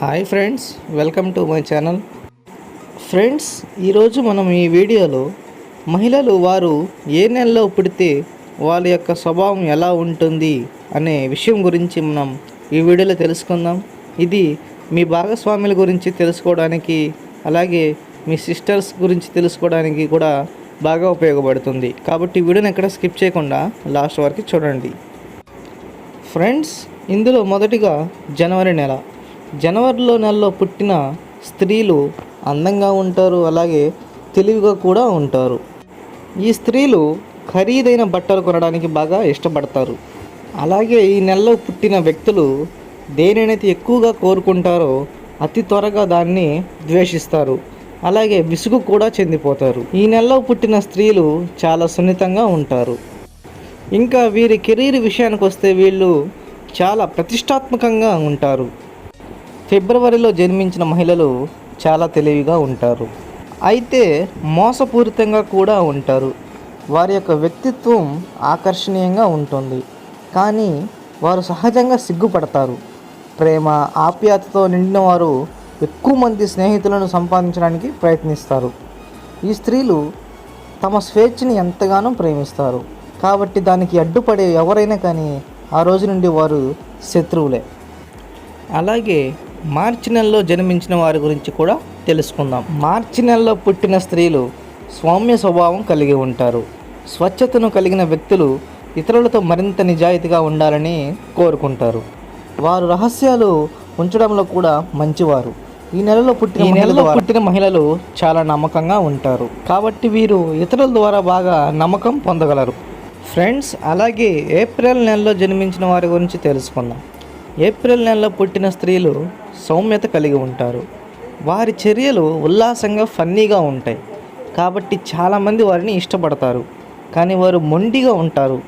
Hi friends welcome to my channel. Friends ఈరోజు మనం ఈ వీడియోలో మహిళలు వారు ఏ నెలలో పుడితే వాళ్ళ యొక్క స్వభావం ఎలా ఉంటుంది అనే విషయం గురించి మనం ఈ వీడియోలో తెలుసుకుందాం. ఇది మీ భాగస్వాముల గురించి తెలుసుకోవడానికి అలాగే మీ సిస్టర్స్ గురించి తెలుసుకోవడానికి కూడా బాగా ఉపయోగపడుతుంది. కాబట్టి వీడియోని ఎక్కడ స్కిప్ చేయకుండా లాస్ట్ వరకు చూడండి. ఫ్రెండ్స్ ఇందులో మొదటిగా జనవరి నెల. జనవరిలో నెలలో పుట్టిన స్త్రీలు అందంగా ఉంటారు అలాగే తెలివిగా కూడా ఉంటారు. ఈ స్త్రీలు ఖరీదైన బట్టలు కొనడానికి బాగా ఇష్టపడతారు. అలాగే ఈ నెలలో పుట్టిన వ్యక్తులు దేనినైతే ఎక్కువగా కోరుకుంటారో అతి త్వరగా దాన్ని ద్వేషిస్తారు. అలాగే విసుగు కూడా చెందిపోతారు. ఈ నెలలో పుట్టిన స్త్రీలు చాలా సున్నితంగా ఉంటారు. ఇంకా వీరి కెరీర్ విషయానికి వస్తే వీళ్ళు చాలా ప్రతిష్టాత్మకంగా ఉంటారు. ఫిబ్రవరిలో జన్మించిన మహిళలు చాలా తెలివిగా ఉంటారు. అయితే మోసపూరితంగా కూడా ఉంటారు. వారి యొక్క వ్యక్తిత్వం ఆకర్షణీయంగా ఉంటుంది. కానీ వారు సహజంగా సిగ్గుపడతారు. ప్రేమ ఆప్యాయతతో నిండిన వారు ఎక్కువ మంది స్నేహితులను సంపాదించడానికి ప్రయత్నిస్తారు. ఈ స్త్రీలు తమ స్వేచ్ఛని ఎంతగానో ప్రేమిస్తారు. కాబట్టి దానికి అడ్డుపడే ఎవరైనా కానీ ఆ రోజు నుండి వారు శత్రువులే. అలాగే మార్చి నెలలో జన్మించిన వారి గురించి కూడా తెలుసుకుందాం. మార్చి నెలలో పుట్టిన స్త్రీలు స్వామ్య స్వభావం కలిగి ఉంటారు. స్వచ్ఛతను కలిగిన వ్యక్తులు ఇతరులతో మరింత నిజాయితీగా ఉండాలని కోరుకుంటారు. వారు రహస్యాలు ఉంచడంలో కూడా మంచివారు. ఈ నెలలో పుట్టిన ఈ నెలలో పుట్టిన మహిళలు చాలా నమ్మకంగా ఉంటారు. కాబట్టి వీరు ఇతరుల ద్వారా బాగా నమ్మకం పొందగలరు. ఫ్రెండ్స్ అలాగే ఏప్రిల్ నెలలో జన్మించిన వారి గురించి తెలుసుకుందాం. ఏప్రిల్ నెలలో పుట్టిన స్త్రీలు సౌమ్యత కలిగి ఉంటారు. వారి చర్యలు ఉల్లాసంగా ఫన్నీగా ఉంటాయి. కాబట్టి చాలామంది వారిని ఇష్టపడతారు. కానీ వారు మొండిగా ఉంటారు.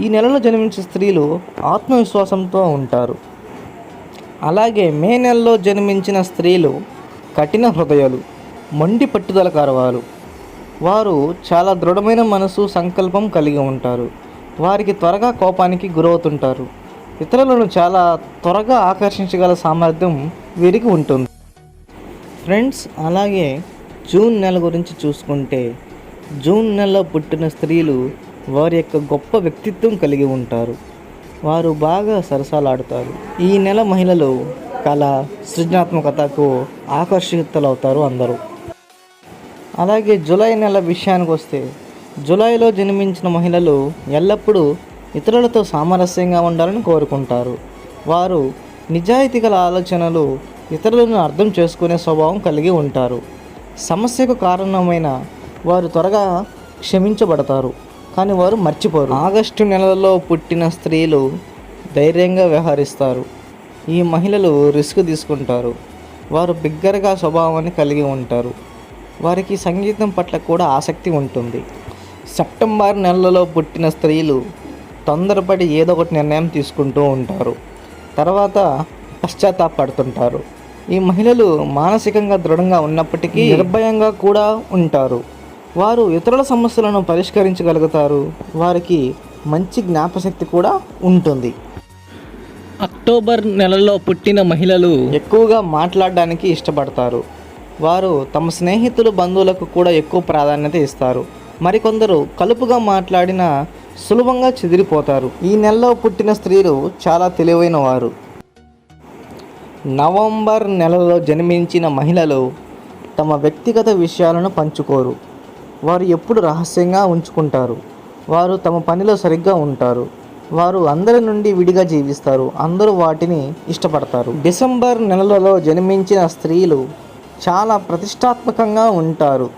ఈ నెలలో జన్మించిన స్త్రీలు ఆత్మవిశ్వాసంతో ఉంటారు. అలాగే మే నెలలో జన్మించిన స్త్రీలు కఠిన హృదయాలు మొండి పట్టుదల కారవారు వారు చాలా దృఢమైన మనసు సంకల్పం కలిగి ఉంటారు. వారికి త్వరగా కోపానికి గురవుతుంటారు. ఇతరులను చాలా త్వరగా ఆకర్షించగల సామర్థ్యం వీరికి ఉంటుంది. ఫ్రెండ్స్ అలాగే జూన్ నెల గురించి చూసుకుంటే జూన్ నెలలో పుట్టిన స్త్రీలు వారి యొక్క గొప్ప వ్యక్తిత్వం కలిగి ఉంటారు. వారు బాగా సరసాలాడుతారు. ఈ నెల మహిళలు కళ సృజనాత్మకతకు ఆకర్షితులవుతారు అందరూ. అలాగే జూలై నెల విషయానికి వస్తే జూలైలో జన్మించిన మహిళలు ఎల్లప్పుడూ ఇతరులతో సామరస్యంగా ఉండాలని కోరుకుంటారు. వారు నిజాయితీ గల ఆలోచనలు ఇతరులను అర్థం చేసుకునే స్వభావం కలిగి ఉంటారు. సమస్యకు కారణమైన వారు త్వరగా క్షమించబడతారు కానీ వారు మర్చిపోరు. ఆగస్టు నెలలో పుట్టిన స్త్రీలు ధైర్యంగా వ్యవహరిస్తారు. ఈ మహిళలు రిస్క్ తీసుకుంటారు. వారు బిగ్గరగా స్వభావాన్ని కలిగి ఉంటారు. వారికి సంగీతం పట్ల కూడా ఆసక్తి ఉంటుంది. సెప్టెంబర్ నెలలో పుట్టిన స్త్రీలు తొందరపడి ఏదో ఒకటి నిర్ణయం తీసుకుంటూ ఉంటారు. తర్వాత పశ్చాత్తాపడుతుంటారు. ఈ మహిళలు మానసికంగా దృఢంగా ఉన్నప్పటికీ నిర్భయంగా కూడా ఉంటారు. వారు ఇతరుల సమస్యలను పరిష్కరించగలుగుతారు. వారికి మంచి జ్ఞాపశక్తి కూడా ఉంటుంది. అక్టోబర్ నెలలో పుట్టిన మహిళలు ఎక్కువగా మాట్లాడడానికి ఇష్టపడతారు. వారు తమ స్నేహితులు బంధువులకు కూడా ఎక్కువ ప్రాధాన్యత ఇస్తారు. మరికొందరు కలుపుగా మాట్లాడిన సులభంగా చెదిరిపోతారు. ఈ నెలలో పుట్టిన స్త్రీలు చాలా తెలివైన వారు నవంబర్ నెలలో జన్మించిన మహిళలు తమ వ్యక్తిగత విషయాలను పంచుకోరు. వారు ఎప్పుడు రహస్యంగా ఉంచుకుంటారు. వారు తమ పనిలో సరిగ్గా ఉంటారు. వారు అందరి నుండి విడిగా జీవిస్తారు. అందరూ వాటిని ఇష్టపడతారు. డిసెంబర్ నెలలో జన్మించిన స్త్రీలు చాలా ప్రతిష్టాత్మకంగా ఉంటారు.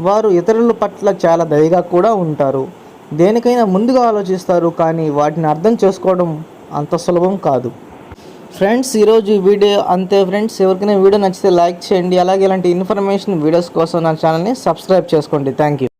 వారు ఇతరుల పట్ల చాలా దయగా కూడా ఉంటారు. దేనికైనా ముందుగా ఆలోచిస్తారు కానీ వాటిని అర్థం చేసుకోవడం అంత సులభం కాదు. ఫ్రెండ్స్ ఈరోజు వీడియో అంతే. ఫ్రెండ్స్ ఎవరికైనా వీడియో నచ్చితే లైక్ చేయండి. అలాగే ఇలాంటి ఇన్ఫర్మేషన్ వీడియోస్ కోసం నా ఛానల్ని సబ్స్క్రైబ్ చేసుకోండి. Thank you